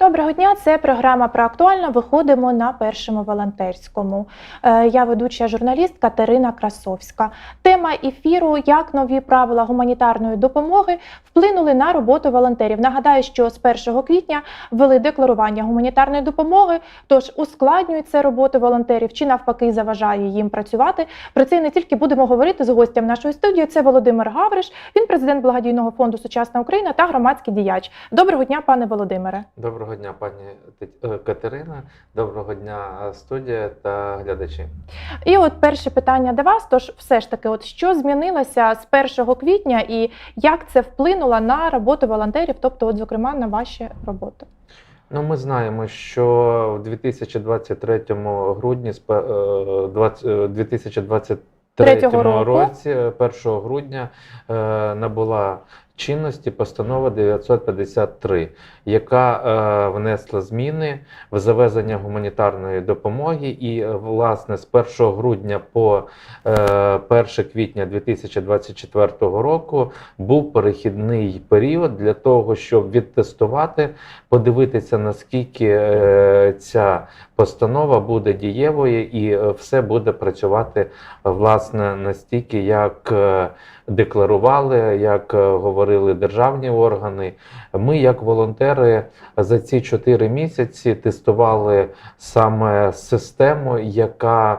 Доброго дня, це програма про актуальне. Виходимо на першому волонтерському. Е, Я ведуча журналіст Катерина Красовська. Тема ефіру: як нові правила гуманітарної допомоги вплинули на роботу волонтерів. Нагадаю, що з 1 квітня ввели декларування гуманітарної допомоги, тож ускладнює це роботу волонтерів чи навпаки заважає їм працювати. Про це не тільки будемо говорити з гостем нашої студії. Це Володимир Гавриш. Він президент благодійного фонду Сучасна Україна та громадський діяч. Доброго дня, пане Володимире. Доброго дня, пані е, Катерина. Доброго дня, студія та глядачі. І от перше питання до вас. Тож, все ж таки, от що змінилося з 1 квітня, і як це вплинуло на роботу волонтерів, тобто, от, зокрема, на ваші роботи? Ну, ми знаємо, що в 2023 грудні, з пе- е, 20 е, 2023 Третього року. році, е, 1 грудня, набула чинності постанова 953, яка е, внесла зміни в завезення гуманітарної допомоги. І, е, власне, з 1 грудня по е, 1 квітня 2024 року був перехідний період для того, щоб відтестувати, подивитися, наскільки е, ця постанова буде дієвою і е, все буде працювати власне настільки, як е, декларували, як е, говорили державні органи. Ми, як волонтери, за ці 4 місяці тестували саме систему, яка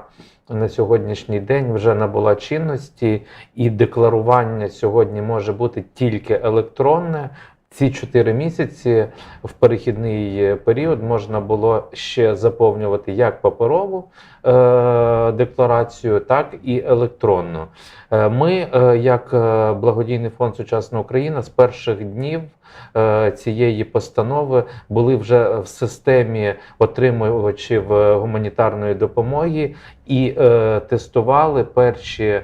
на сьогоднішній день вже набула чинності, і декларування сьогодні може бути тільки електронне. Ці 4 місяці в перехідний період можна було ще заповнювати як паперову е, декларацію, так і електронну. Е, Ми, е, як е, благодійний фонд Сучасна Україна, з перших днів е, цієї постанови були вже в системі отримувачів е, гуманітарної допомоги і е, тестували перші е,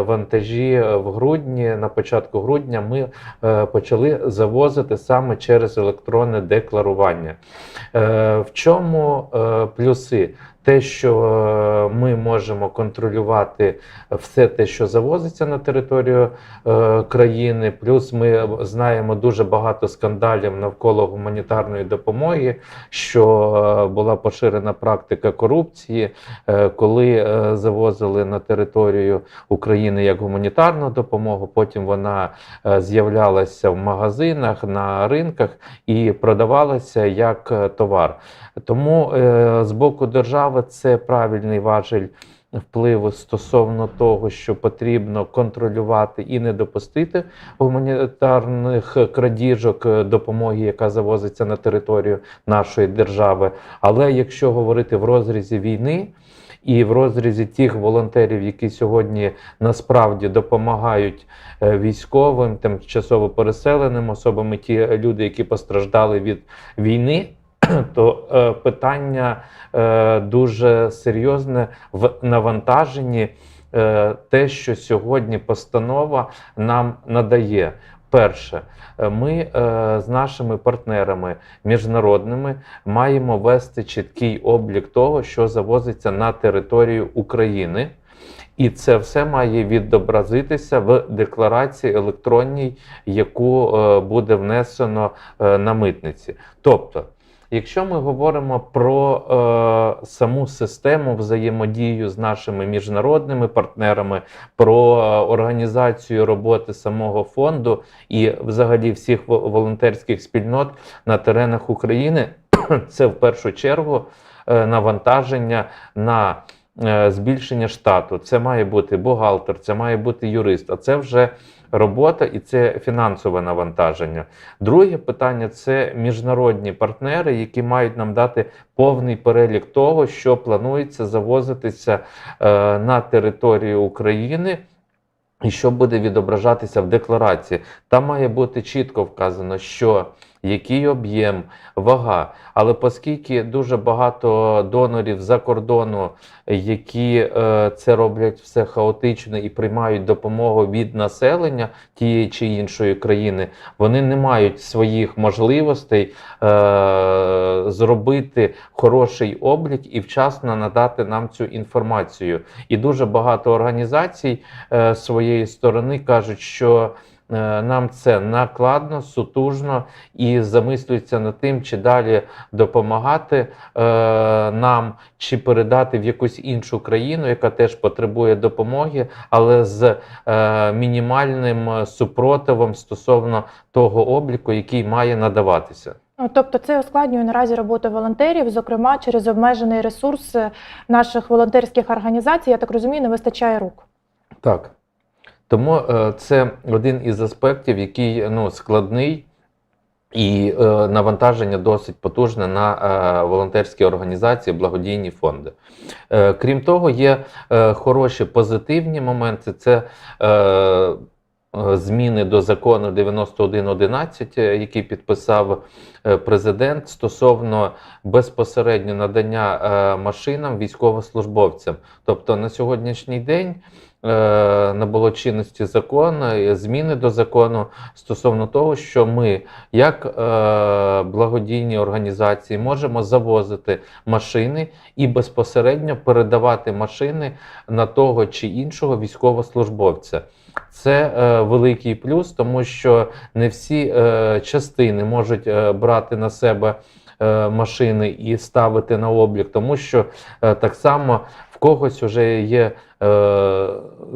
вантажі в грудні. На початку грудня ми е, почали завозити саме через електронне декларування. Е, в чому е, плюси? Те, що е, ми можемо контролювати все те, що завозиться на територію е, країни, плюс ми знаємо дуже багато скандалів навколо гуманітарної допомоги, що е, була поширена практика корупції, коли завозили на територію України як гуманітарну допомогу, потім вона з'являлася в магазинах, на ринках і продавалася як товар. Тому е, з боку держави це правильний важель впливу стосовно того, що потрібно контролювати і не допустити гуманітарних крадіжок е, допомоги, яка завозиться на територію нашої держави. Але якщо говорити в розрізі війни, і в розрізі тих волонтерів, які сьогодні насправді допомагають е, військовим, тимчасово переселеним особам, і ті люди, які постраждали від війни, то е, питання е, дуже серйозне в навантаженні. Е, те, що сьогодні постанова нам надає. Перше, е, ми е, з нашими партнерами міжнародними маємо вести чіткий облік того, що завозиться на територію України. І це все має відобразитися в декларації електронній, яку е, буде внесено е, на митниці. Тобто, якщо ми говоримо про е, саму систему взаємодію з нашими міжнародними партнерами, про е, організацію роботи самого фонду і взагалі всіх волонтерських спільнот на теренах України, це в першу чергу е, навантаження на е, збільшення штату. Це має бути бухгалтер, це має бути юрист, а це вже робота і це фінансове навантаження. Друге питання це міжнародні партнери, які мають нам дати повний перелік того, що планується завозитися е, на територію України. І що буде відображатися в декларації? Там має бути чітко вказано, що який об'єм, вага. Але оскільки дуже багато донорів за кордону, які е, це роблять все хаотично і приймають допомогу від населення тієї чи іншої країни, вони не мають своїх можливостей е, зробити хороший облік і вчасно надати нам цю інформацію. І дуже багато організацій е, своєї сторони кажуть, що нам це накладно, сутужно і замислюється над тим, чи далі допомагати е, нам, чи передати в якусь іншу країну, яка теж потребує допомоги, але з е, мінімальним супротивом стосовно того обліку, який має надаватися. Ну, Тобто це ускладнює наразі роботу волонтерів, зокрема через обмежений ресурс е, наших волонтерських організацій. Я так розумію, не вистачає рук. Так. Тому е, це один із аспектів, який ну, складний. І е, навантаження досить потужне на е, волонтерські організації, благодійні фонди. Крім того, є хороші позитивні моменти. Це зміни до закону 9111, е, який підписав президент стосовно безпосередньо надання машинам військовослужбовцям. Тобто на сьогоднішній день набуло чинності закон, е, зміни до закону стосовно того, що ми, як е, благодійні організації, можемо завозити машини і безпосередньо передавати машини на того чи іншого військовослужбовця. Це е, великий плюс, тому що не всі е, частини можуть е, брати на себе е, машини і ставити на облік, тому що е, так само в когось вже є е,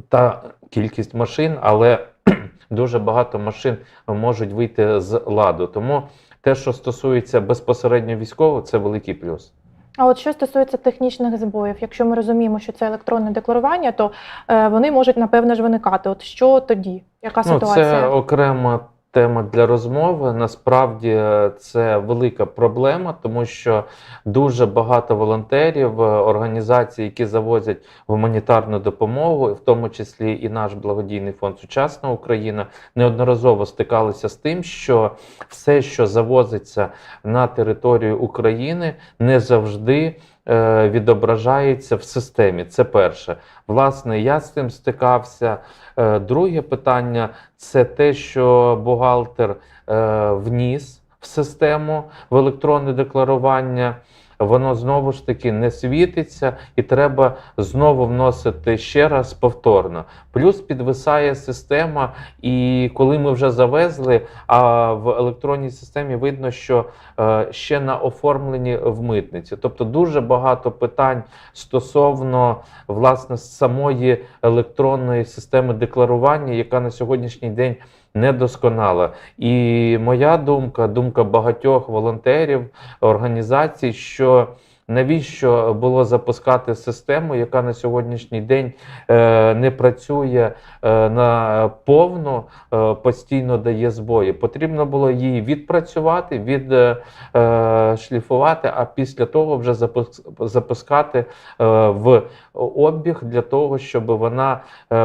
та кількість машин, але дуже багато машин можуть вийти з ладу. Тому те, що стосується безпосередньо військового, це великий плюс. А от що стосується технічних збоїв, якщо ми розуміємо, що це електронне декларування, то е, вони можуть напевне ж виникати. От що тоді? Яка Ну, ситуація? це окрема тема для розмови. Насправді е, це велика проблема, тому що дуже багато волонтерів, е, організацій, які завозять гуманітарну допомогу, в тому числі і наш благодійний фонд Сучасна Україна, неодноразово стикалися з тим, що все, що завозиться на територію України, не завжди. Е, Відображається в системі. Це перше. Власне, я з цим стикався. Е, Друге питання це те, що бухгалтер е, вніс в систему в електронне декларування. Воно знову ж таки не світиться, і треба знову вносити ще раз повторно. Плюс підвисає система, і коли ми вже завезли, а в електронній системі видно, що е, ще на оформленні в митниці. Тобто дуже багато питань стосовно власне самої електронної системи декларування, яка на сьогоднішній день недосконала. І моя думка, думка багатьох волонтерів, організацій, що навіщо було запускати систему, яка на сьогоднішній день е, не працює е, на повну, е, постійно дає збої. Потрібно було її відпрацювати, від е, е, шліфувати, а після того вже запуск- запускати в обіг для того, щоб вона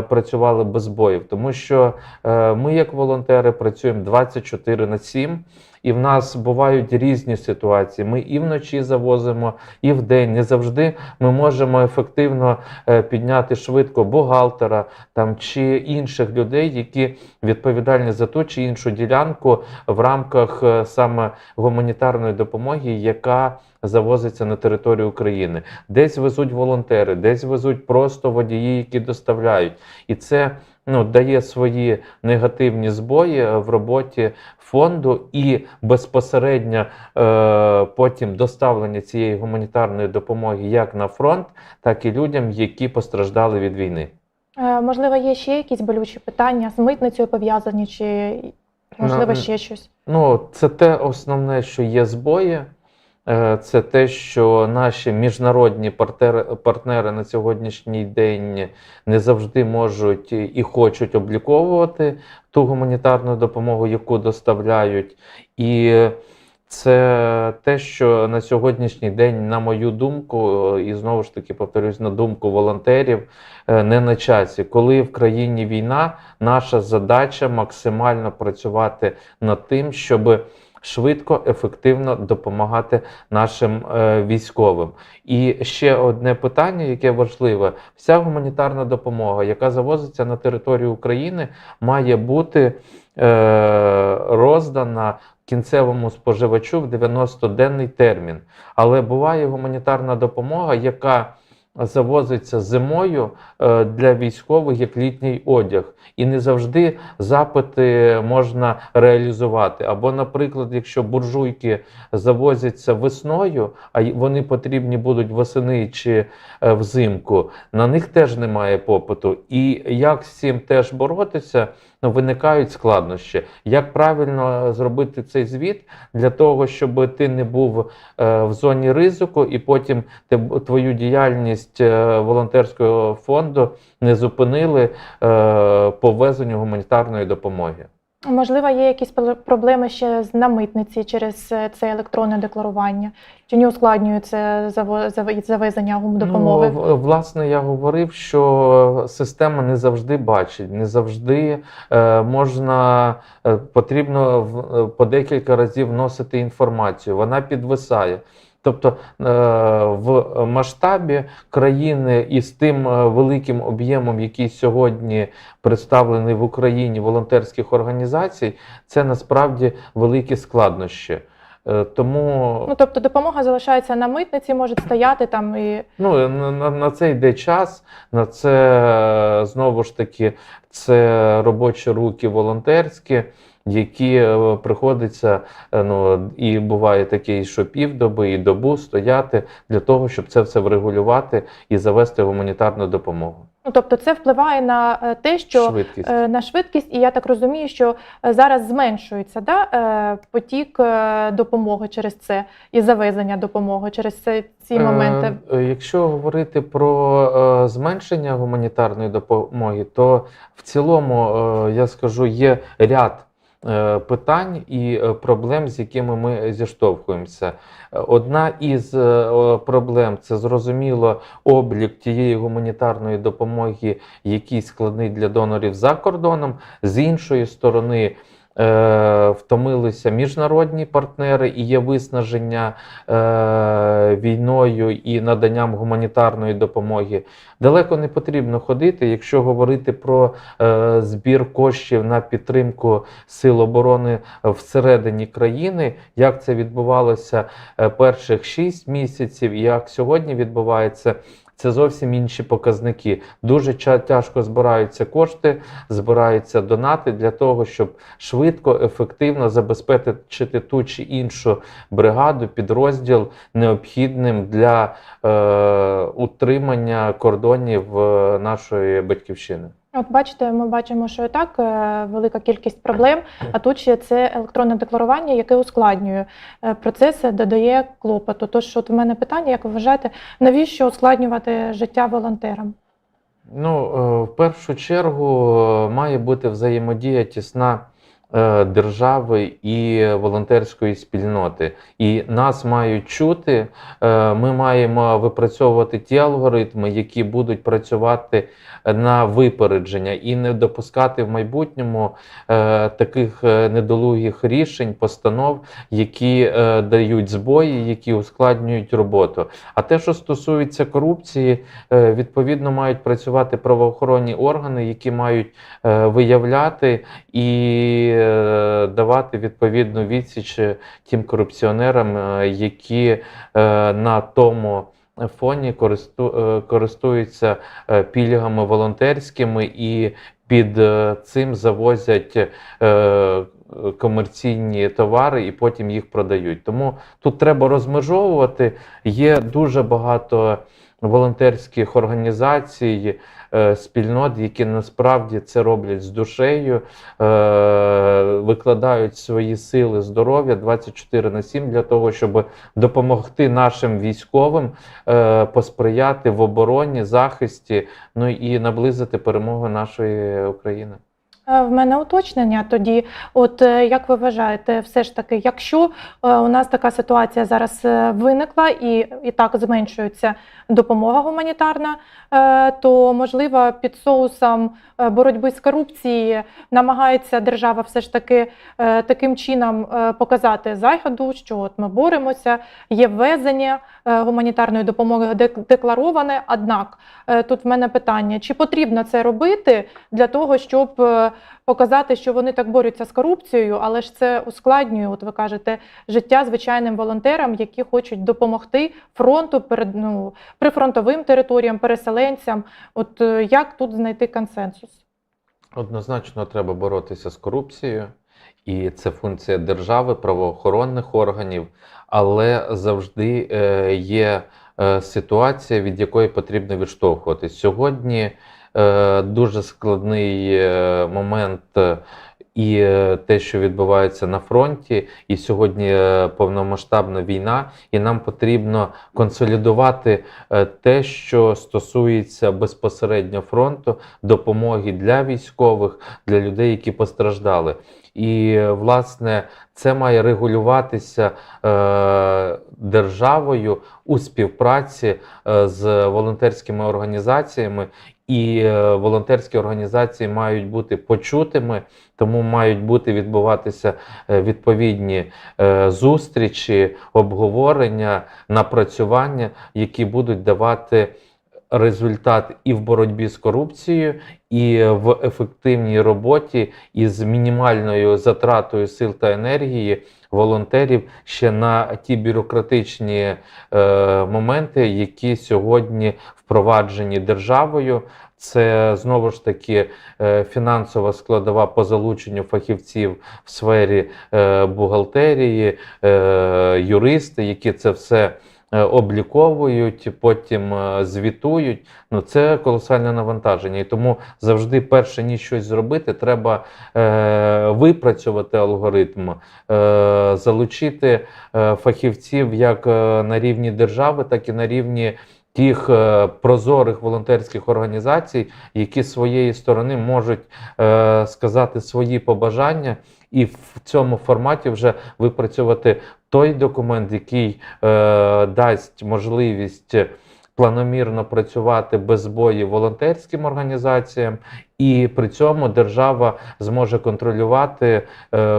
працювала без боїв. Тому що ми, як волонтери, працюємо 24 на 7. І в нас бувають різні ситуації. Ми і вночі завозимо, і вдень. Не завжди ми можемо ефективно е, підняти швидко бухгалтера там чи інших людей, які відповідальні за ту чи іншу ділянку в рамках е, саме гуманітарної допомоги, яка завозиться на територію України. Десь везуть волонтери, десь везуть просто водії, які доставляють. І це ну, дає свої негативні збої е, в роботі фонду і безпосередньо е, потім доставлення цієї гуманітарної допомоги як на фронт, так і людям, які постраждали від війни. Е, Можливо, є ще якісь болючі питання з митницею пов'язані, чи можливо ще щось? Ну, це те основне, що є збої. Е, Це те, що наші міжнародні партнери, на сьогоднішній день не завжди можуть і хочуть обліковувати ту гуманітарну допомогу, яку доставляють. І це те, що на сьогоднішній день, на мою думку, і знову ж таки повторюсь, на думку волонтерів, е, не на часі. Коли в країні війна, наша задача максимально працювати над тим, щоб швидко, ефективно допомагати нашим е, військовим. І ще одне питання, яке важливе: вся гуманітарна допомога, яка завозиться на територію України, має бути е, роздана кінцевому споживачу в 90-денний термін. Але буває гуманітарна допомога, яка завозиться зимою е, для військових як літній одяг, і не завжди запити можна реалізувати. Або, наприклад, якщо буржуйки завозяться весною, а вони потрібні будуть восени чи е, взимку, на них теж немає попиту. І як з цим теж боротися? Ну, виникають складнощі. Як правильно зробити цей звіт для того, щоб ти не був е, в зоні ризику, і потім твою діяльність е, волонтерського фонду не зупинили е, по везенню гуманітарної допомоги? Можливо, є якісь проблеми ще з на митниці через е, це електронне декларування? Чи не ускладнює це завезення гумдопомоги? Ну, власне, я говорив, що система не завжди бачить, не завжди е, можна е, потрібно е, по декілька разів вносити інформацію. Вона підвисає. Тобто е, в масштабі країни із тим е, великим об'ємом, який сьогодні представлений в Україні волонтерських організацій, це насправді великі складнощі. Е, Тому Ну тобто допомога залишається на митниці, може стояти там і Ну, на, на, на це йде час, на це е, знову ж таки це робочі руки волонтерські, які е, приходиться, е, ну і буває таке, що півдоби, і добу стояти для того, щоб це все врегулювати і завести гуманітарну допомогу. Ну тобто це впливає на е, те, що Швидкість. е, на швидкість, і я так розумію, що е, зараз зменшується да, потік допомоги через це і завезення допомоги через це, ці моменти. Якщо говорити про е, зменшення гуманітарної допомоги, то в цілому е, я скажу є ряд питань і е, проблем, з якими ми зіштовхуємося. Е, Одна із е, проблем це зрозуміло облік тієї гуманітарної допомоги, який складний для донорів за кордоном. З іншої сторони. Е, Втомилися міжнародні партнери і є виснаження е, війною і наданням гуманітарної допомоги. Далеко не потрібно ходити, якщо говорити про е, збір коштів на підтримку сил оборони всередині країни, як це відбувалося е, перших 6 місяців, як сьогодні відбувається. Це зовсім інші показники. Дуже тяжко збираються кошти, збираються донати для того, щоб швидко, ефективно забезпечити ту чи іншу бригаду, підрозділ необхідним для е, утримання кордонів е, нашої батьківщини. От бачите, ми бачимо, що і так е, велика кількість проблем, а тут ще це електронне декларування, яке ускладнює процеси, процес, додає клопоту. Тож, от в мене питання, як ви вважаєте, навіщо ускладнювати життя волонтерам? Ну, е, в першу чергу е, має бути взаємодія тісна е, держави і волонтерської спільноти. І нас мають чути. Е, Ми маємо випрацьовувати ті алгоритми, які будуть працювати на випередження і не допускати в майбутньому е, таких е, недолугих рішень, постанов, які е, дають збої, які ускладнюють роботу. А те, що стосується корупції, Е, Відповідно, мають працювати правоохоронні органи, які мають е, виявляти і е, давати відповідну відсіч тим корупціонерам, е, які е, на тому фоні е, користуються е, пільгами волонтерськими і під е, цим завозять е, комерційні товари і потім їх продають. Тому тут треба розмежовувати. Є дуже багато волонтерських організацій, е, спільнот, які насправді це роблять з душею, е, викладають свої сили здоров'я 24 на 7 для того, щоб допомогти нашим військовим е, посприяти в обороні, захисті, ну і наблизити перемогу нашої України. Е, В мене уточнення тоді. От е, як ви вважаєте, все ж таки, якщо е, у нас така ситуація зараз виникла і, і так зменшується допомога гуманітарна, то можливо під соусом боротьби з корупцією намагається держава все ж таки таким чином показати заходу, що от ми боремося, є ввезення гуманітарної допомоги дек- деклароване. Однак тут в мене питання: чи потрібно це робити для того, щоб показати, що вони так борються з корупцією, але ж це ускладнює, от ви кажете, життя звичайним волонтерам, які хочуть допомогти фронту перед ну, прифронтовим територіям, переселенцям. От е, як тут знайти консенсус? Однозначно треба боротися з корупцією, і це функція держави, правоохоронних органів, але завжди е, є е, ситуація, від якої потрібно відштовхуватись. Сьогодні дуже складний е, момент. е, І е, те, що відбувається на фронті, і сьогодні е, повномасштабна війна, і нам потрібно консолідувати е, те, що стосується безпосередньо фронту, допомоги для військових, для людей, які постраждали. І е, власне це має регулюватися е, державою у співпраці е, з волонтерськими організаціями. І е, волонтерські організації мають бути почутими, тому мають бути відбуватися е, відповідні е, зустрічі, обговорення, напрацювання, які будуть давати результат і в боротьбі з корупцією, і в ефективній роботі із мінімальною затратою сил та енергії волонтерів ще на ті бюрократичні е, моменти, які сьогодні впроваджені державою. Це знову ж таки е, фінансова складова по залученню фахівців в сфері е, бухгалтерії, е, юристи, які це все обліковують, потім е, звітують. Ну це колосальне навантаження. І тому завжди, перше ніж щось зробити, треба е, випрацювати алгоритм, е, залучити е, фахівців як е, на рівні держави, так і на рівні. Тих е, прозорих волонтерських організацій, які з своєї сторони можуть е, сказати свої побажання, і в цьому форматі вже випрацювати той документ, який е, дасть можливість планомірно працювати без збоїв волонтерським організаціям, і при цьому держава зможе контролювати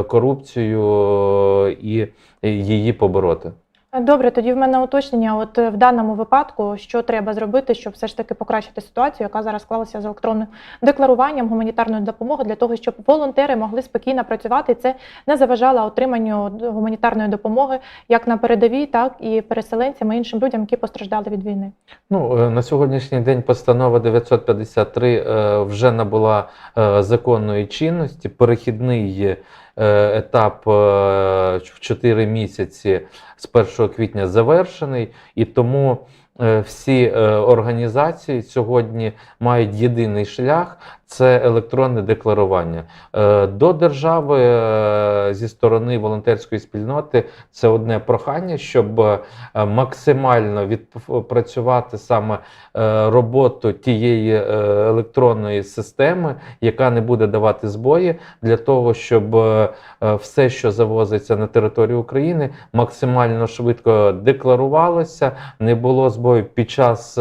корупцію і її побороти. Добре, тоді в мене уточнення. От е, в даному випадку, що треба зробити, щоб все ж таки покращити ситуацію, яка зараз склалася з електронним декларуванням гуманітарної допомоги для того, щоб волонтери могли спокійно працювати. і Це не заважало отриманню гуманітарної допомоги як на передовій, так і переселенцям і іншим людям, які постраждали від війни. Ну, е, на сьогоднішній день постанова 953 е, вже набула законної чинності. Перехідний етап е, в 4 місяці з 1 квітня завершений, і тому е, всі е, організації сьогодні мають єдиний шлях це електронне декларування. Е, До держави е, зі сторони волонтерської спільноти це одне прохання, щоб е, максимально відпрацювати саме роботу тієї електронної системи, яка не буде давати збої, для того, щоб все, що завозиться на територію України, максимально швидко декларувалося, не було збою під час.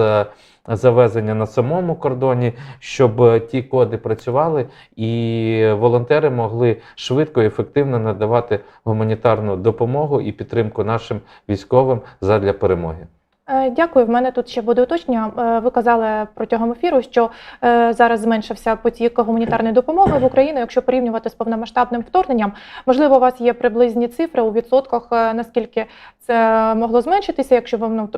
Завезення на самому кордоні, щоб е, ті коди працювали, і волонтери могли швидко і ефективно надавати гуманітарну допомогу і підтримку нашим військовим задля перемоги. Е, Дякую. В мене тут ще буде уточнення. Е, Ви казали протягом ефіру, що е, зараз зменшився потік гуманітарної допомоги в Україну. Якщо порівнювати з повномасштабним вторгненням, можливо, у вас є приблизні цифри у відсотках, наскільки це могло зменшитися, якщо ви ну,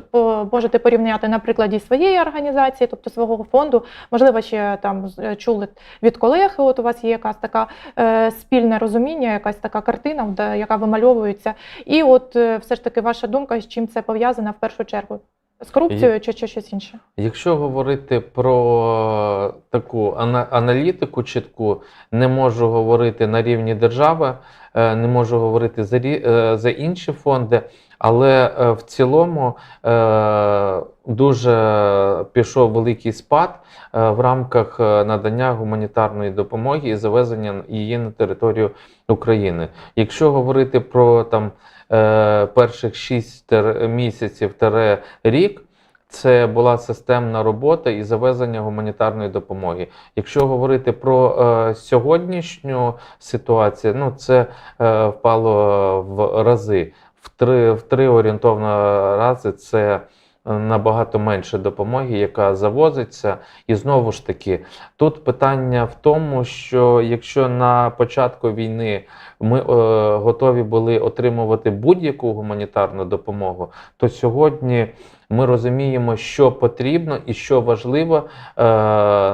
можете порівняти на прикладі своєї організації, тобто свого фонду, можливо, ще там чули від колег. От у вас є якась така спільне розуміння, якась така картина, яка вимальовується. І от все ж таки ваша думка, з чим це пов'язано в першу чергу? З корупцією чи, чи щось інше? Якщо говорити про таку аналітику чітку, не можу говорити на рівні держави, е, не можу говорити за, е, за інші фонди, але е, в цілому е, дуже пішов великий спад е, в рамках надання гуманітарної допомоги і завезення її на територію України. Якщо говорити про там перших 6 місяців рік. Це була системна робота і завезення гуманітарної допомоги. Якщо говорити про е, сьогоднішню ситуацію, ну це е, впало в рази. В три, в три орієнтовно рази це е, набагато менше допомоги, яка завозиться. І знову ж таки, тут питання в тому, що якщо на початку війни ми е, готові були отримувати будь-яку гуманітарну допомогу, то сьогодні ми розуміємо, що потрібно і що важливо е,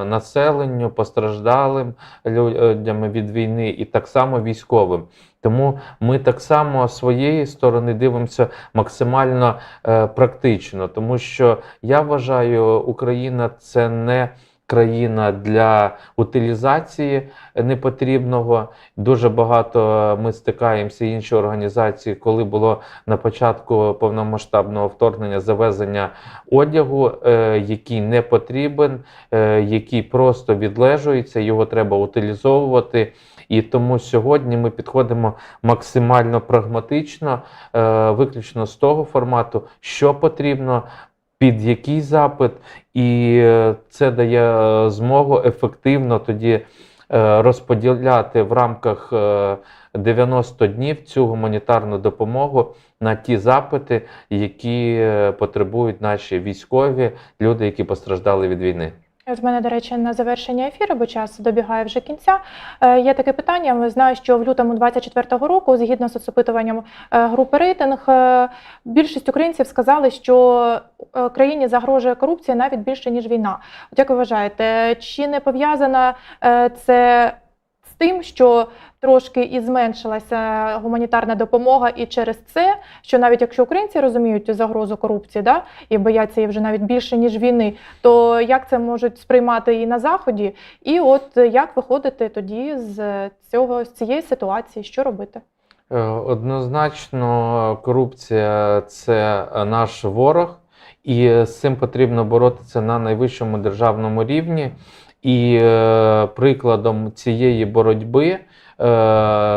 населенню, постраждалим людям від війни, і так само військовим. Тому ми так само своєї сторони дивимося максимально е, практично, тому що я вважаю, Україна це не країна для утилізації непотрібного. Дуже багато ми стикаємося інші організації, коли було на початку повномасштабного вторгнення завезення одягу, е, який не потрібен, е, який просто відлежується, його треба утилізовувати. І тому сьогодні ми підходимо максимально прагматично, е, виключно з того формату, що потрібно, під який запит, і е, це дає е, змогу ефективно тоді е, розподіляти в рамках е, 90 днів цю гуманітарну допомогу на ті запити, які потребують наші військові, люди, які постраждали від війни. От мене, до речі, на завершення ефіру, бо час добігає вже кінця. Е, Є таке питання. Ми знаю, що в лютому 24-го року, згідно з соцопитуванням е, групи рейтинг, е, більшість українців сказали, що країні загрожує корупція навіть більше ніж війна. От як ви вважаєте, чи не пов'язана це тим, що трошки і зменшилася гуманітарна допомога, і через це, що навіть якщо українці розуміють загрозу корупції, да, і бояться її вже навіть більше ніж війни, то як це можуть сприймати і на заході? І от як виходити тоді з цього з цієї ситуації, що робити? Е, Однозначно, корупція це наш ворог, і з цим потрібно боротися на найвищому державному рівні. І е, прикладом цієї боротьби е,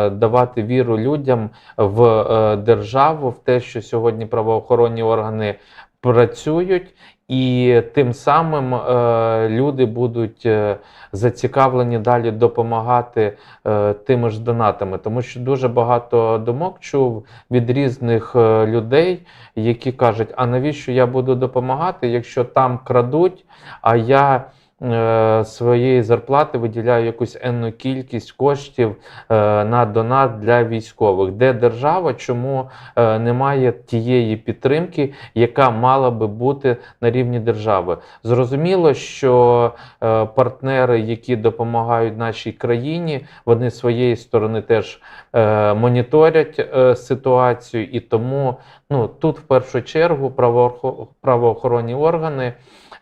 давати віру людям в е, державу, в те, що сьогодні правоохоронні органи працюють, і тим самим е, люди будуть е, зацікавлені далі допомагати е, тими ж донатами, тому що дуже багато думок чув від різних е, людей, які кажуть: а навіщо я буду допомагати, якщо там крадуть, а я. Е, Своєї зарплати виділяю якусь енну кількість коштів е, на донат для військових, де держава чому е, немає тієї підтримки, яка мала би бути на рівні держави. Зрозуміло, що партнери, які допомагають нашій країні, вони своєї сторони теж моніторять ситуацію, і тому ну, тут в першу чергу правоохо- правоохоронні органи.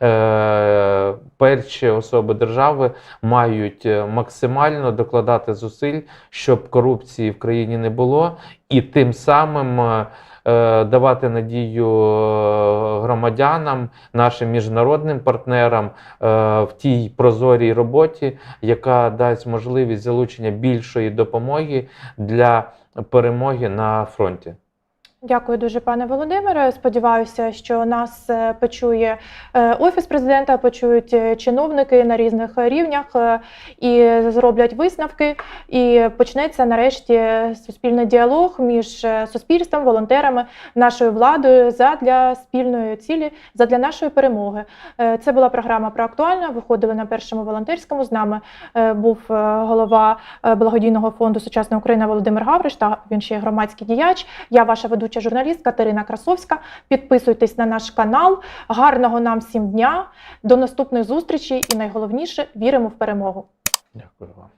Е, Перші особи держави мають е, максимально докладати зусиль, щоб корупції в країні не було, і тим самим е, давати надію громадянам, нашим міжнародним партнерам в тій прозорій роботі, яка дасть можливість залучення більшої допомоги для перемоги на фронті. Дякую дуже, пане Володимире. Сподіваюся, що нас е, почує е, офіс президента, почують е, чиновники на різних рівнях і зроблять висновки. І почнеться нарешті суспільний діалог між суспільством, волонтерами, нашою владою задля спільної цілі, задля нашої перемоги. Це була програма про актуальне. Виходили на першому волонтерському. З нами був голова благодійного фонду Сучасна Україна Володимир Гавриш та він ще громадський діяч. Я ваша ведуча журналістка Катерина Красовська. Підписуйтесь на наш канал. Гарного нам всім дня. До наступних зустрічей і найголовніше віримо в перемогу. Дякую вам.